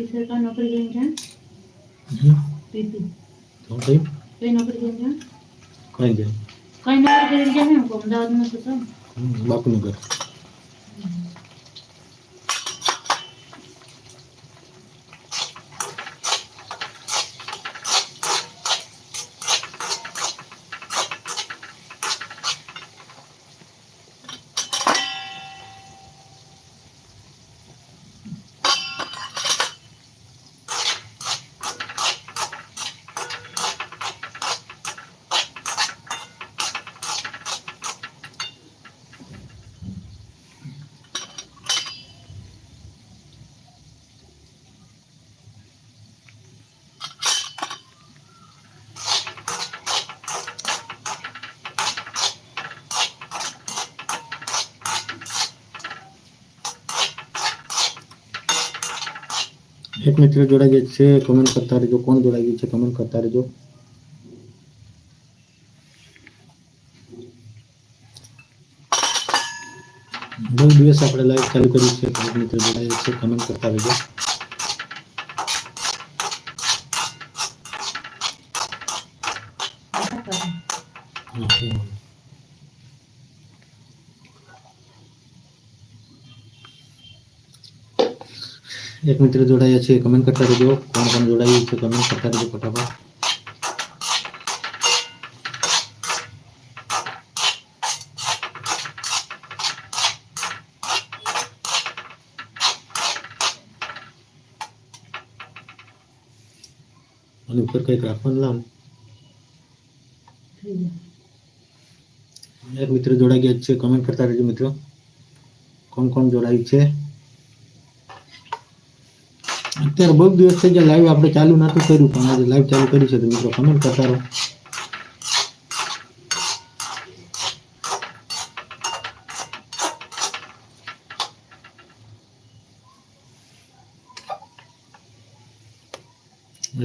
કિશોર કા નોકરી જઈને જાણ? હમ. પીપી. તો કઈ? કઈ નોકરી જઈને જાણ? કઈ જાય કઈ નોકરી કરીને જાણ એમ કહું, એક મિત્ર જોડાઈ ગયા છે કમેન્ટ કરતા રહેજો કોણ જોડાઈ ગયું છે કમેન્ટ કરતા રહેજો બહુ દિવસ આપણે લાઈવ ચાલુ કર્યું છે એક મિત્ર જોડાયા છે કમેન્ટ કરતા રહેજો એક મિત્ર જોડાયા છે કમેન્ટ કરતા રહેજો. કોણ કોણ જોડાયું છે કમેન્ટ કરતા રહેજો ફટાફટ. અને ઉપર કંઈક રાખવાનું લામ. એક મિત્ર જોડાઈ ગયા છે કમેન્ટ કરતા રહેજો મિત્રો. કોણ કોણ જોડાયું છે? અત્યારે બહુ દિવસ થઈ ગયા લાઈવ આપણે ચાલુ નહોતું કર્યું, પણ આજે લાઈવ ચાલુ કરી છે તો મિત્રો કમેન્ટ કરતા રહો.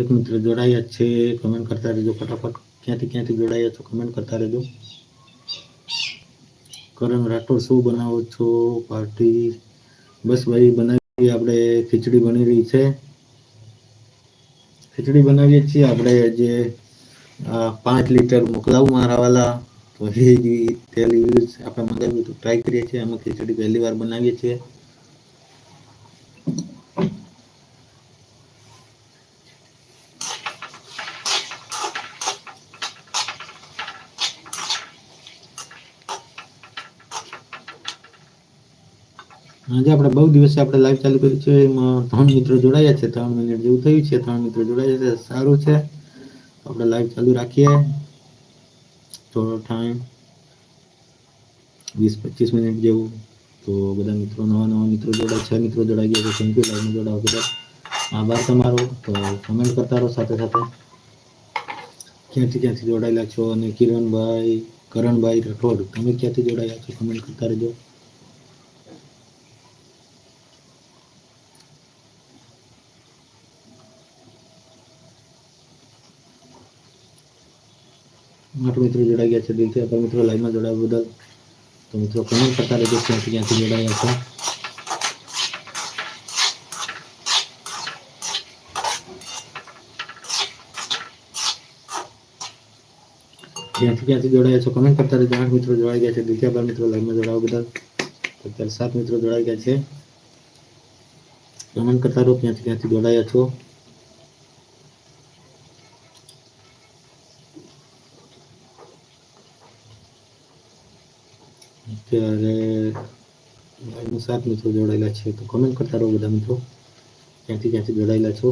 એક મિત્ર જોડાયા છે કમેન્ટ કરતા રહેજો, ફટાફટ ક્યાંથી ક્યાંથી જોડાયા છો કમેન્ટ કરતા રહેજો. કરણ રાઠોડ શું બનાવો છો? પાર્ટી બસ ભાઈ બનાવી આપણે ખીચડી બની રહી છે. ખીચડી બનાવીએ છીએ આપણે જે પાંચ લીટર મોકલાવું મારા વાલા તો એ તેલ યુઝ આપણે મંગાવ્યું હતું. ટ્રાય કરીએ છીએ અમે ખીચડી પહેલી વાર બનાવીએ છીએ. આજે આપણે બહુ દિવસે આપણે લાઈવ ચાલુ કર્યું છે, એમાં ત્રણ મિત્રો જોડાયા છે, ત્રણ મિનિટ જેવું થયું છે, ત્રણ મિત્રો જોડાયા છે, સારું છે. આપણે લાઈવ ચાલુ રાખીએ. થોડો ટાઈમ વીસ પચીસ મિનિટ જેવું. તો બધા મિત્રો, નવા નવા મિત્રો જોડાય, છે મિત્રો જોડાઈ ગયા છે થેન્ક યુ લાઈવમાં જોડાવા બધા આભાર તમારો. તો કમેન્ટ કરતા રહો સાથે સાથે. ક્યાંથી ક્યાંથી જોડાયેલા છો? અને કિરણભાઈ, કરણભાઈ, રાઠોડ, તમે ક્યાંથી જોડાયા છો? કમેન્ટ કરતા રહેજો. આઠ મિત્રો જોડાઈ ગયા છે. દિલથી આપણા મિત્રો લાઈવમાં જોડાવા બદલ. તો મિત્રો કમેન્ટ કરતા રહેજો ક્યાંથી ક્યાંથી જોડાયા છો. ક્યાંથી ક્યાંથી જોડાયા છો? કમેન્ટ કરતા રહેજો. આઠ મિત્રો જોડાઈ ગયા છે. દિલથી આપણા મિત્રો લાઈવમાં જોડાવા બદલ. અત્યારે સાત મિત્રો જોડાઈ ગયા છે. કમેન્ટ કરતા રહો. ક્યાંથી ક્યાંથી જોડાયા છો? અત્યારે લાઈવમાં સાત મિત્રો જોડાયેલા છે, તો કમેન્ટ કરતા રહો બધા મિત્રો. ક્યાંથી ક્યાંથી જોડાયેલા છો.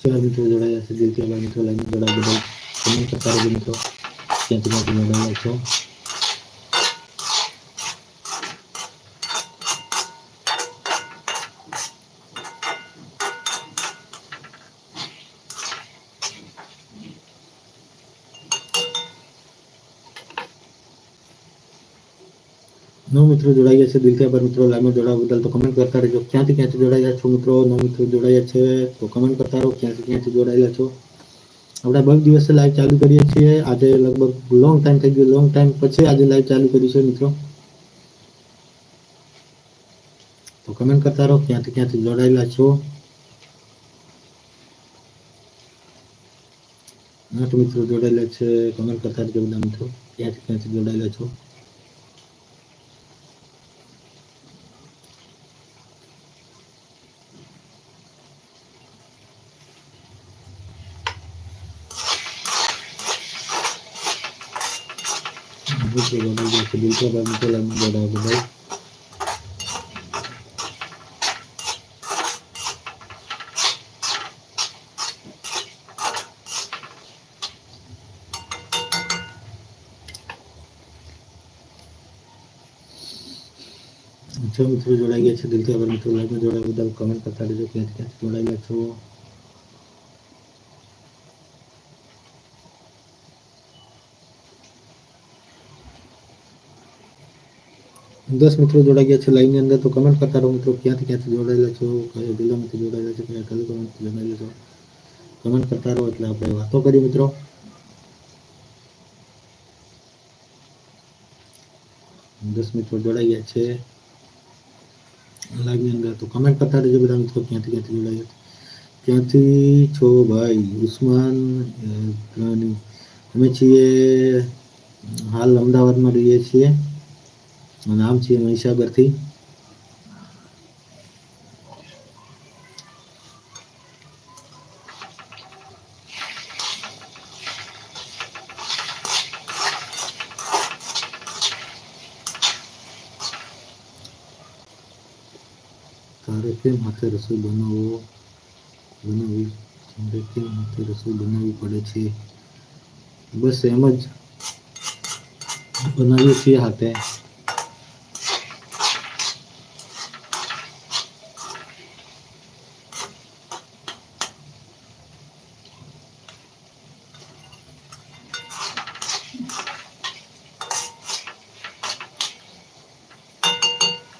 ચાર મિત્રો જોડાયા છે, દિલથી મિત્રો લાઈન જોડાયા બધા કમેન્ટ કરતા રહો મિત્રો. ક્યાંથી ક્યાંથી જોડાયેલા છો. નવ મિત્રો જોડાઈ ગયા છે દિલથી આભાર મિત્રો લાઈવમાં જોડાવા બદલ તો કમેન્ટ કરતા રહેજો ક્યાંથી ક્યાંથી જોડાયેલા છો મિત્રો નવ મિત્રો જોડાયા છે તો કમેન્ટ કરતા રહો ક્યાંથી ક્યાંથી જોડાયેલા છો આપણે બહુ દિવસે લાઈવ ચાલુ કરીએ છીએ આજે લગભગ લોંગ ટાઈમ થઈ ગયો લોંગ ટાઈમ પછી આજે લાઈવ ચાલુ કર્યું છે મિત્રો તો કમેન્ટ કરતા રહો ક્યાંથી ક્યાંથી જોડાયેલા છો આઠ મિત્રો જોડાયેલા છે કમેન્ટ કરતા રહેજો બધા મિત્રો ક્યાંથી ક્યાંથી જોડાયેલા છો મિત્રો જોડાયેલા છે બિલકુલ મિત્રો લાઈવમાં જોડાવા બદલ જો મિત્રો જોડાઈ ગયા છે દિલથી આભાર મિત્રો લાઈવમાં જોડાયા બદલ કમેન્ટ કરતા રહેજો ક્યાંથી ક્યાંથી જોડાયેલા છો દસ મિત્રો જોડાઈ ગયા છે લાઈવની અંદર, તો કમેન્ટ કરતા રહો મિત્રો, ક્યાંથી ક્યાંથી જોડાયેલા છો, કયા જિલ્લામાંથી જોડાયેલા છો, કયા તાલુકામાંથી જોડાયેલા છો કમેન્ટ કરતા રહો એટલે આપણે વાતો કરીએ મિત્રો. દસ મિત્રો જોડાઈ ગયા છે. લાઈવની અંદર, તો કમેન્ટ કરતા રહેજો બધા મિત્રો, ક્યાંથી ક્યાંથી જોડાયા ક્યાંથી છો ભાઈ? ઉસ્માન અમે છીએ, હાલ અમદાવાદમાં રહીએ છીએ. નામ છે મહીસાગરથી. તારે કેમ રસોઈ બનાવવો બનાવી, તારે કેમ રસોઈ બનાવવી પડે છે? બસ એમ જ બનાવીએ છીએ હાથે.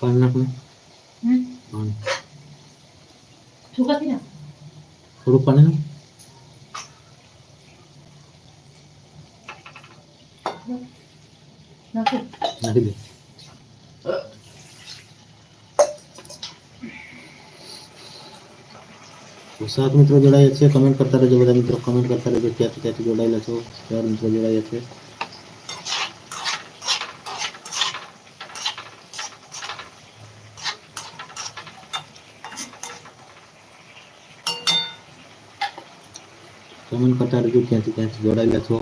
પાણી નાખને હમ પાણી શું કરતી ના થોડું પાણી નાખ નાખું નાખી દે સાત મિત્રો જોડાયા છે કમેન્ટ કરતા રહેજો બધા મિત્રો કમેન્ટ કરતા રહેજો ક્યાંથી ક્યાંથી જોડાયેલા છો ચાર મિત્રો જોડાયા છે કમેન્ટ કરતા રહેજો ક્યાંથી ક્યાંથી જોડાયેલા છો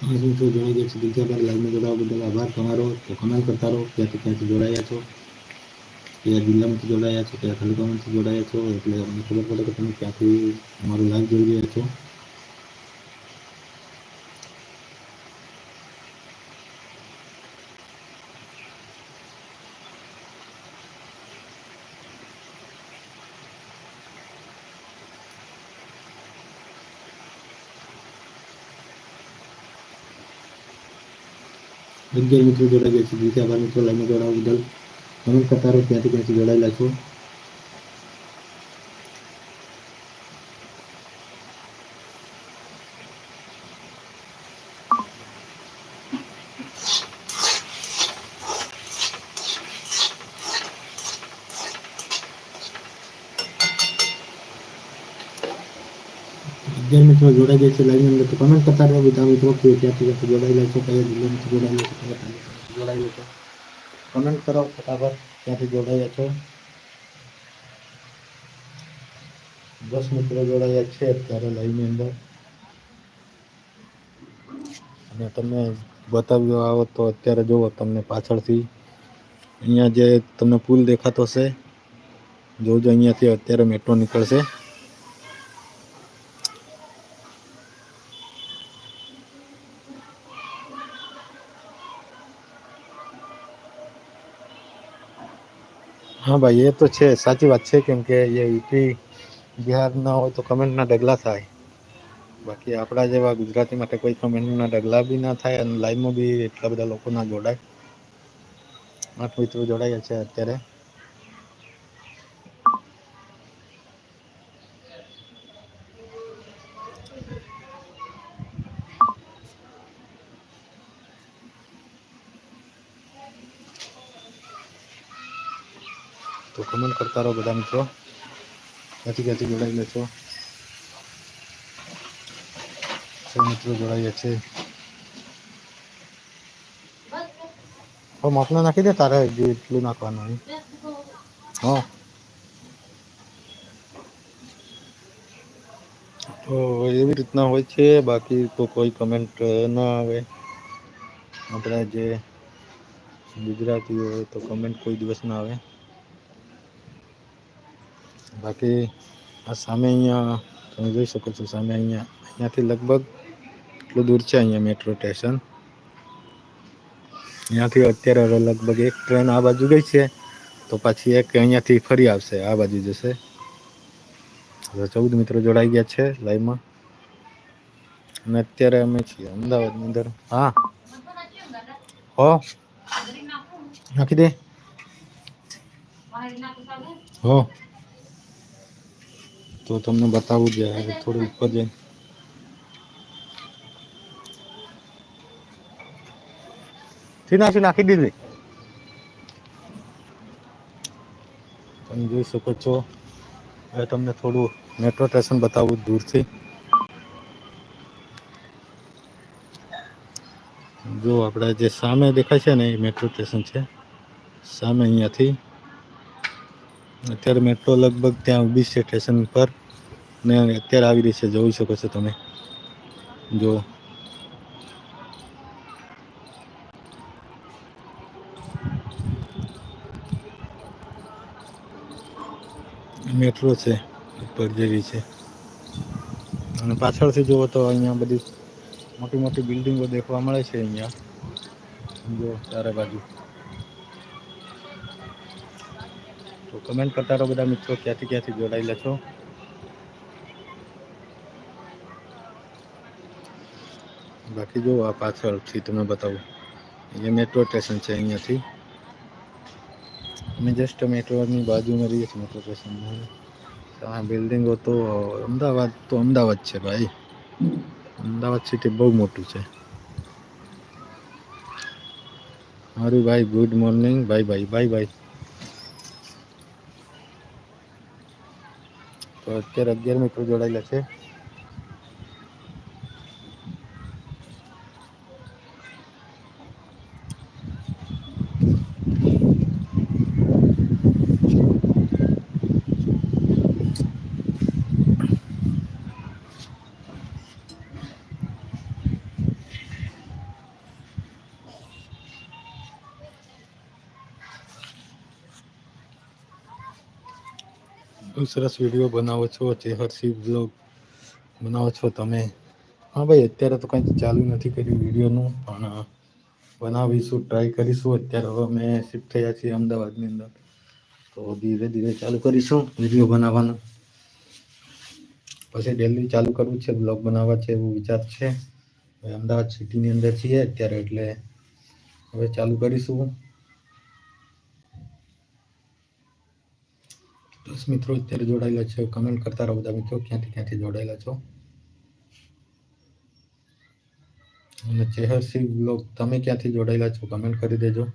હા મિત્રો જોડાઈ ગયા છે બીજા બાર લાઈવમાં જોડાવા બદલ આભાર તમારો તો કમેન્ટ કરતા રહો ક્યાંથી ક્યાંથી જોડાયા છો કયા જિલ્લામાંથી જોડાયા છો કયા તાલુકામાંથી જોડાયા છો એટલે અમને ખબર પડે કે તમે ક્યાંથી અમારું લાઈવ જોઈ રહ્યા છો અગિયાર મિત્રો જોડાઈ ગયા છે. બીજા બાર મિત્રો લાઈનમાં જોડાવા બદલ કમેન્ટ કરતા ક્યાંથી ક્યાંથી જોડાયેલા છો અગિયાર મિત્રો જોડાઈ ગયા છે લાઈવની અંદર તો કમેન્ટ કરતા રહો બધા મિત્રો કે ક્યાંથી ક્યાંથી જોડાયેલા છો કયા જિલ્લામાંથી જોડાયેલા છો કયા તાલુકામાંથી જોડાયેલા છો કમેન્ટ કરો ફટાફટ ક્યાંથી જોડાયા છો દસ મિત્રો જોડાયા છે અત્યારે લાઈવની અંદર અને તમને બતાવ્યો આવો તો અત્યારે જુઓ તમને પાછળથી। અહીંયા જે તમને પુલ દેખાતો હશે, જોજો અહીંયાથી અત્યારે મેટ્રો નીકળશે। હા ભાઈ, એ તો છે, સાચી વાત છે, કેમ કે એ યુપી બિહારના હોય તો કમેન્ટના ડગલા થાય. બાકી આપણા જેવા ગુજરાતી માટે કોઈ કમેન્ટના ડગલા બી ના થાય અને લાઈવમાં બી એટલા બધા લોકો ના જોડાય. આઠ મિત્રો જોડાયા છે અત્યારે. તો કમેન્ટ કરતા રહો બધા મિત્રો. ક્યાંથી ક્યાંથી લે છો. છ મિત્રો જોડાઈએ છે હવે માપના નાખી દે તારે, જે એટલું નાખવાનું હા. તો એવી રીતના હોય છે, બાકી તો કોઈ કમેન્ટ ના આવે. આપણા જે ગુજરાતી હોય તો કમેન્ટ કોઈ દિવસ ના આવે. બાકી આ સામે અહીંયા તમે જોઈ શકો છો, સામે અહીંયા, અહીંયાથી લગભગ એટલું દૂર છે અહીંયા મેટ્રો સ્ટેશન. અહીંયાથી અત્યારે લગભગ એક ટ્રેન આ બાજુ ગઈ છે, તો પાછી એક અહીંયાથી ફરી આવશે, આ બાજુ જશે. ચૌદ મિત્રો જોડાઈ ગયા છે લાઈવમાં. અને અત્યારે અમે છીએ અમદાવાદની અંદર. હા. હો. નાખી દે. હો. તો તમને બતાવું છે હવે થોડું ઉપર જઈને નાખી નાખી દીધી. તમે જોઈ શકો છો. હવે તમને થોડું મેટ્રો સ્ટેશન બતાવું દૂરથી. જો આપણે જે સામે દેખાય છે ને એ મેટ્રો સ્ટેશન છે. સામે અહીંયાથી. અત્યારે મેટ્રો લગભગ ત્યાં ઊભી છે સ્ટેશન પર ને અત્યારે આવી રહી છે, જોઈ શકો છો તમે. જો. મેટ્રો છે, ઉપર જેવી છે. અને પાછળથી જુઓ તો અહીંયા બધી મોટી મોટી બિલ્ડિંગો દેખવા મળે છે અહીંયા. જો, ચારે બાજુ. તો કમેન્ટ કરતા રહો બધા મિત્રો, ક્યાંથી ક્યાંથી જોડાયેલા છો? બાકી જો આ પાછળથી તમને બતાવું અહીંયા મેટ્રો સ્ટેશન છે અહીંયાથી અમે જસ્ટ મેટ્રોની બાજુમાં રહીએ છીએ મેટ્રો સ્ટેશનમાં આ બિલ્ડિંગો તો અમદાવાદ તો અમદાવાદ છે ભાઈ અમદાવાદ સિટી બહુ મોટું છે મારું ભાઈ good morning bye bye bye bye તો અત્યારે અગિયાર મિત્રો જોડાયેલા છે બહુ સરસ વીડિયો બનાવો છો ચેહરસી બ્લોગ બનાવો છો તમે? હા ભાઈ, અત્યારે તો કંઈ ચાલુ નથી કર્યું વિડીયોનું પણ બનાવીશું ટ્રાય કરીશું. અત્યારે હવે અમે શિફ્ટ થયા છીએ અમદાવાદની અંદર. તો ધીરે ધીરે ચાલુ કરીશું વીડિયો બનાવવાનો. પછી ડેલી ચાલુ કરવું છે બ્લોગ બનાવવા છે, એવું વિચાર છે. અમદાવાદ સિટીની અંદર છીએ અત્યારે એટલે હવે ચાલુ કરીશું. દસ મિત્રો, અત્યારે જોડાયેલા છે કમેન્ટ કરતા રહો બધા મિત્રો, ક્યાંથી ક્યાંથી જોડાયેલા છો? અને ચેહરસી બ્લોગ તમે ક્યાંથી જોડાયેલા છો? કમેન્ટ કરી દેજો.